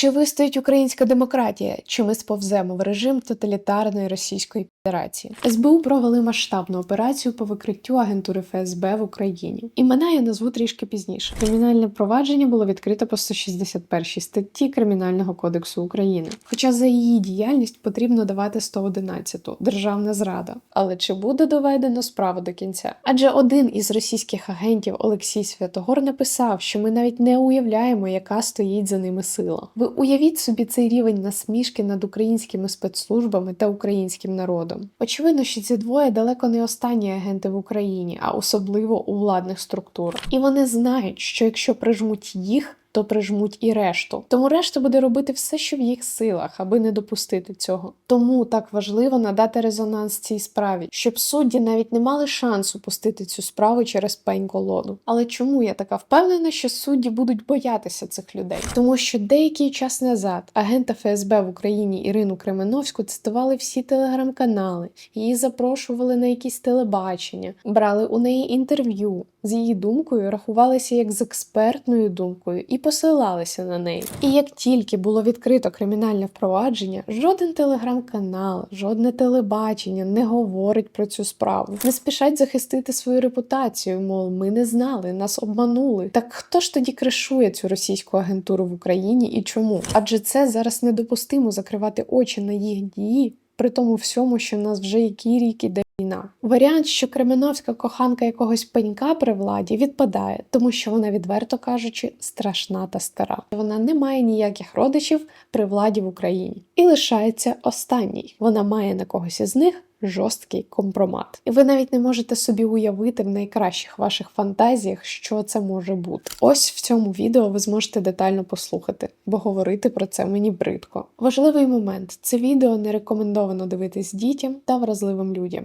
Чи вистоїть українська демократія? Чи ми сповземо в режим тоталітарної Російської Федерації? СБУ провели масштабну операцію по викриттю агентури ФСБ в Україні. Імена я назву трішки пізніше. Кримінальне провадження було відкрито по 161 статті Кримінального кодексу України. Хоча за її діяльність потрібно давати 111 державна зрада. Але чи буде доведено справу до кінця? Адже один із російських агентів Олексій Святогор написав, що ми навіть не уявляємо, яка стоїть за ними сила. Ви уявіть собі цей рівень насмішки над українськими спецслужбами та українським народом. Очевидно, що ці двоє далеко не останні агенти в Україні, а особливо у владних структурах. І вони знають, що якщо прижмуть їх. То прижмуть і решту. Тому решта буде робити все, що в їх силах, аби не допустити цього. Тому так важливо надати резонанс цій справі, щоб судді навіть не мали шансу пустити цю справу через пень колоду. Але чому я така впевнена, що судді будуть боятися цих людей? Тому що деякий час назад агента ФСБ в Україні Ірину Кременовську цитували всі телеграм-канали, її запрошували на якісь телебачення, брали у неї інтерв'ю. З її думкою рахувалися як з експертною думкою і посилалися на неї. І як тільки було відкрито кримінальне впровадження, жоден телеграм-канал, жодне телебачення не говорить про цю справу, не спішать захистити свою репутацію. Мов ми не знали, нас обманули. Так хто ж тоді кришує цю російську агентуру в Україні і чому? Адже це зараз недопустимо закривати очі на їх дії. При тому всьому, що в нас вже який рік іде війна. Варіант, що Кременовська коханка якогось пенька при владі відпадає, тому що вона, відверто кажучи, страшна та стара. Вона не має ніяких родичів при владі в Україні. І лишається останній. Вона має на когось із них жорсткий компромат. І ви навіть не можете собі уявити в найкращих ваших фантазіях, що це може бути. Ось в цьому відео ви зможете детально послухати, бо говорити про це мені бридко. Важливий момент: це відео не рекомендовано дивитись дітям та вразливим людям.